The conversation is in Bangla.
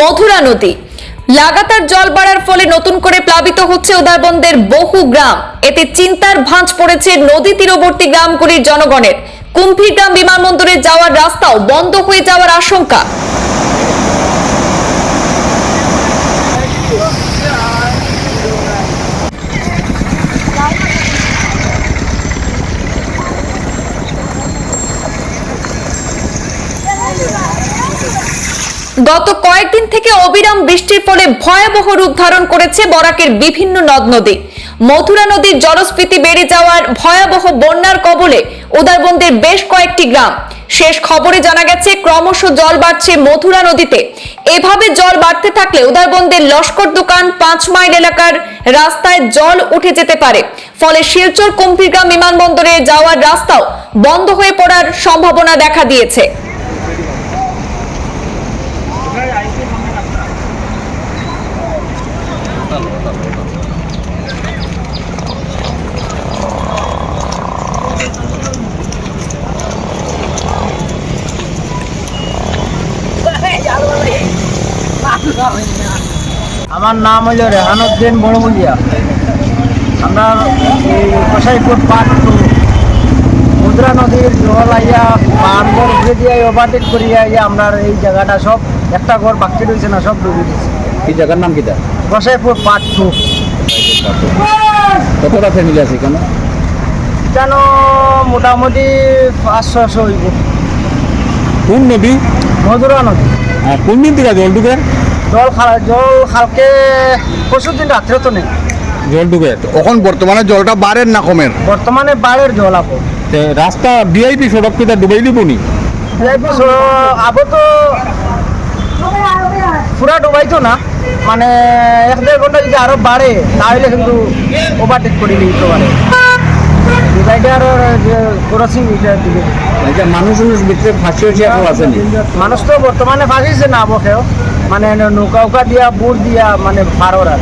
মধুরা নদী। লাগাতার জল বাড়ার ফলে নতুন করে প্লাবিত হচ্ছে উদারবন্দের বহু গ্রাম। এতে চিন্তার ভাঁজ পড়েছে নদী তীরবর্তী গ্রামগুলির জনগণের। কুম্ভীরগ্রাম বিমানবন্দরে যাওয়ার রাস্তাও বন্ধ হয়ে যাওয়ার আশঙ্কা। গত কয়েকদিন থেকে অবিরাম বৃষ্টির ফলে ভয়াবহ রূপ ধারণ করেছে বরাকের বিভিন্ন নদ নদী। মথুরা নদীর জলস্ফীতি বেড়ে যাওয়ার ভয়াবহ বন্যার কবলে উদারবন্দের বেশ কয়েকটি গ্রাম। শেষ খবরে জানা গেছে, ক্রমশ জল বাড়ছে মথুরা নদীতে। এভাবে জল বাড়তে থাকলে উদারবন্দের লস্কর দোকান পাঁচ মাইল এলাকার রাস্তায় জল উঠে যেতে পারে। ফলে শিলচর কুম্ভীরগ্রাম বিমানবন্দরে যাওয়ার রাস্তাও বন্ধ হয়ে পড়ার সম্ভাবনা দেখা দিয়েছে। আমার নাম হলো রেহানুদ্দিন বড়মুলিয়া। আমরা কসাইপুর পার্ট টু মুদ্রা নদীর জল আইয়া বান্ধর উঠে দিয়ে ওভারটেক করিয়া আমরা এই জায়গাটা সব, একটা ঘর বাকি রয়েছে না, সব ডুবে দিচ্ছে এই জায়গার নাম কিটা কসাইপুর পার্ট টু। কতটা ফ্যামিলি আছে এখানে? কেন মোটামুটি পাঁচশো ছশো হইব। কোন নদী? মধুরা নদী। কোন দিন থেকে জল ঢুকে? জল খালা জল খালকে পরশু দিন রাত্রে তো নেই। জল ঢুকে। এখন বর্তমানে জলটা বাড়ের না কমের? বর্তমানে বাইরের জল আপো রাস্তা ভিআইপি সড়ক কিটা ডুবাই দিব নি? আবো তো পুরা ডুবাইতো না। মানে এক দেড় ঘণ্টা যদি আরও বাড়ে তাহলে কিন্তু ওভারটেক করে দিতে পারে। মানুষ তো বর্তমানে ফাঁসিছে না আবকেও মানে নৌকা উকা দিয়া বুট দিয়া মানে ফারোর আর